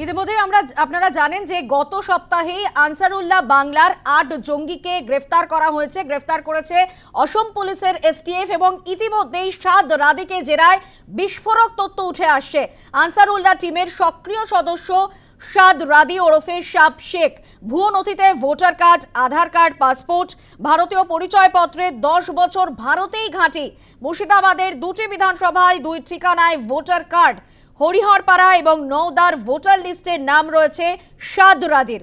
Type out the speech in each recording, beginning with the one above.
ইতিমধ্যে আমরা আপনারা জানেন যে গত সপ্তাহেই আনসারুল্লাহ বাংলার আট জঙ্গিকে গ্রেফতার করা হয়েছে। গ্রেফতার করেছে অসম পুলিশের এসটিএফ এবং ইতিমধ্যেই সাদ রাদিকে জেরায় বিস্ফোরক তথ্য উঠে আসছে। আনসারুল্লাহ টিমের সক্রিয় সদস্য সাদ রাদি ওরফে সাব শেখ। ভুয়ো নথিতে voter card, Aadhaar card, passport, ভারতীয় পরিচয়পত্রে দশ বছর ভারতেই ঘাঁটি। মুর্শিদাবাদের দুটি বিধানসভায় দুই ঠিকানায় ভোটার কার্ড। হরিহরপাড়া এবং নওদার ভোটার লিস্টের নাম রয়েছে সাদ রাদির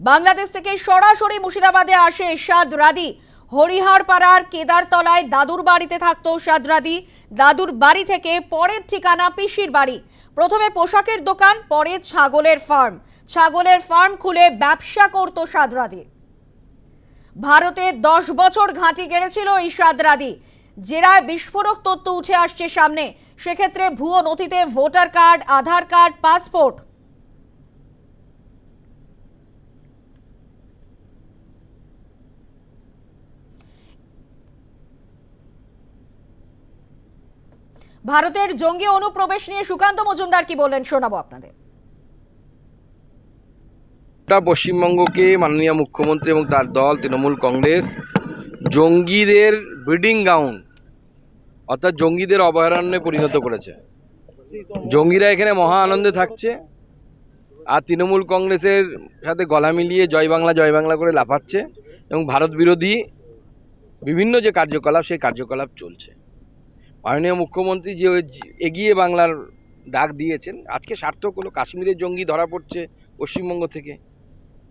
বাংলাদেশ থেকে সরাসরি মুর্শিদাবাদে আসে সাদ রাদি হরিহরপাড়ার কেদারতলায় দাদুর বাড়িতে থাকতো সাদ রাদি দাদুর বাড়ি থেকে পরের ঠিকানা পিসির বাড়ি। প্রথমে পোশাকের দোকান, পরে ছাগলের ফার্ম। ছাগলের ফার্ম খুলে ব্যবসা করত সাদ রাদি ভারতে দশ বছর ঘাঁটি গেড়েছিল এই সাদরাদি জেরায় বিস্ফোরক তথ্য উঠে আসছে সামনে। সেক্ষেত্রে ভুয়ো নথিতে voter card, Aadhaar card, passport. ভারতের জঙ্গি অনুপ্রবেশ নিয়ে সুকান্ত মজুমদার কি বললেন শোনাবো আপনাদের। পশ্চিমবঙ্গকে মাননীয় মুখ্যমন্ত্রী এবং তার দল, তৃণমূল কংগ্রেস, জঙ্গিদের ব্রিডিং গ্রাউন্ড অর্থাৎ জঙ্গিদের অভয়ারণ্যে পরিণত করেছে। জঙ্গিরা এখানে মহা আনন্দে থাকছে। আর তৃণমূল কংগ্রেসের সাথে গলা মিলিয়ে জয় বাংলা জয় বাংলা করে লাফাচ্ছে এবং ভারত বিরোধী বিভিন্ন যে কার্যকলাপ, সেই কার্যকলাপ চলছে। মাননীয় মুখ্যমন্ত্রী যে এগিয়ে বাংলার ডাক দিয়েছেন, আজকে সার্থক হলো। কাশ্মীরের জঙ্গি ধরা পড়ছে পশ্চিমবঙ্গ থেকে।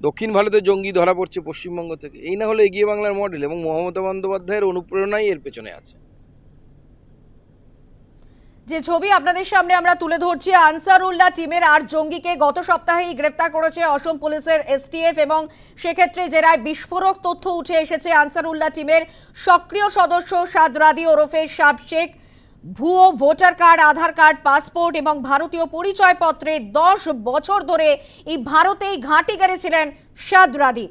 দক্ষিণ ভারতের জঙ্গি ধরা পড়ছে পশ্চিমবঙ্গ থেকে। এই না হলো এগিয়ে বাংলার মডেল এবং মমতা বন্দ্যোপাধ্যায়ের অনুপ্রেরণাই এর পেছনে আছে। যে ছবি আপনাদের সামনে আমরা তুলে ধরছি, আনসারুল্লাহ টিমের আট জঙ্গিকে গত সপ্তাহেই গ্রেফতার করেছে অসম পুলিশের এসটিএফ এবং সেক্ষেত্রে জেরায় বিস্ফোরক তথ্য উঠে এসেছে আনসারুল্লাহ টিমের সক্রিয় সদস্য সাদরাদি ওরফে সাব শেখ। ভুয়ো voter card, Aadhaar card, passport এবং ভারতীয় পরিচয়পত্রে দশ বছর ধরে এই ভারতেই ঘাঁটি গেড়েছিলেন সাদরাদি।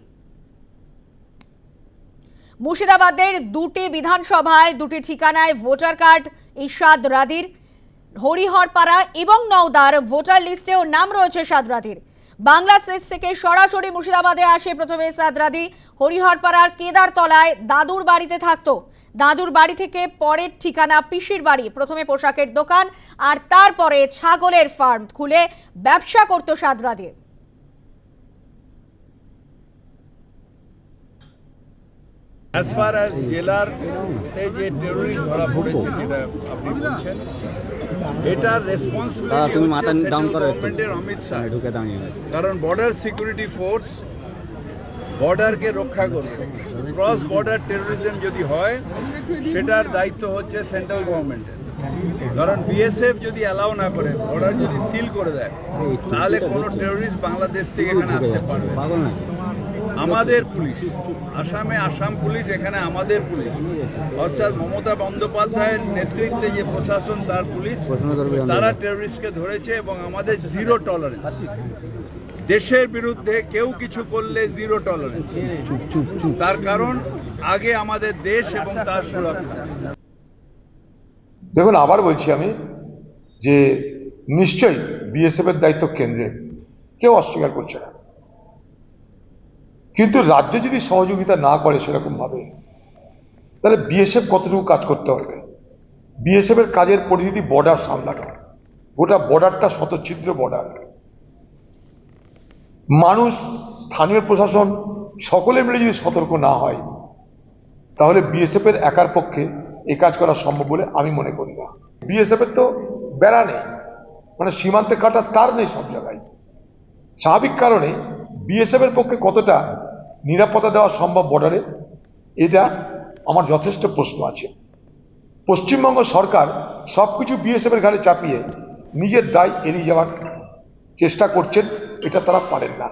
মুর্শিদাবাদের দুটি বিধানসভায় দুটি ঠিকানায় ভোটার কার্ড ইশাদ রাদির হরিহরপাড়া এবং নওদার ভোটার লিস্টেও নাম রয়েছে সাদরাদির বাংলাদেশ থেকে সরাসরি মুর্শিদাবাদে আসে প্রথমে সাদরাদি হরিহরপাড়ার কেদারতলায় দাদুর বাড়িতে থাকতো। দাদুর বাড়ি থেকে পরের ঠিকানা পিসির বাড়ি, প্রথমে পোশাকের দোকান আর তারপরে ছাগলের ফার্ম খুলে ব্যবসা করতো সাদরাদি অ্যাজ ফার অ্যাজ জেলার যে টেরোরিস্ট ধরা পড়েছে যেটা আপনি বলছেন এটার রেসপন্সিবিলিটি তুমি মাথা down করো। গভর্নমেন্টের অমিত শাহ। ঢুকে দাঁড়িয়ে কারণ বর্ডার সিকিউরিটি ফোর্স বর্ডারকে রক্ষা করবে। ক্রস বর্ডার টেরোরিজম যদি হয় সেটার দায়িত্ব হচ্ছে সেন্ট্রাল গভর্নমেন্টের কারণ বিএসএফ যদি অ্যালাউ না করে বর্ডার যদি সিল করে দেয় তাহলে কোনো টেরোরিস্ট বাংলাদেশ থেকে এখানে আসতে পারবে আমাদের পুলিশ। আসামে আসাম পুলিশ, এখানে আমাদের পুলিশ। অর্থাৎ মমতা বন্দ্যোপাধ্যায়ের নেতৃত্বে যে প্রশাসন, তার পুলিশ, তারা টেররিস্টকে ধরেছে এবং আমাদের জিরো টলারেন্স দেশের বিরুদ্ধে কেউ কিছু করলে জিরো টলারেন্স তার কারণ, আগে আমাদের দেশ এবং তার সুরক্ষা। দেখুন, আবার বলছি আমি যে নিশ্চয়ই বিএসএফ এর দায়িত্ব কেন্দ্রে। কেউ অস্বীকার করছে না। কিন্তু রাজ্য যদি সহযোগিতা না করে সেরকম ভাবে, তাহলে বিএসএফ কতটুকু কাজ করতে পারবে? বিএসএফ এর কাজের পরিস্থিতি বর্ডার সামলানো, গোটা বর্ডারটা শতচ্ছিদ্র বর্ডার মানুষ, স্থানীয় প্রশাসন, সকলে মিলে যদি সতর্ক না হয়, তাহলে বিএসএফ এর একার পক্ষে এ কাজ করা সম্ভব বলে আমি মনে করি না। বিএসএফ এর তো বেড়া নেই মানে সীমান্তে কাটার তার নেই সব জায়গায়। স্বাভাবিক কারণে বিএসএফ এর পক্ষে কতটা নিরাপত্তা দেওয়া সম্ভব বর্ডারে এটা আমার যথেষ্ট প্রশ্ন আছে। পশ্চিমবঙ্গ সরকার সব কিছু বিএসএফ এর ঘাড়ে চাপিয়ে নিজের দায় এড়িয়ে যাওয়ার চেষ্টা করছেন, এটা তারা পারেন না।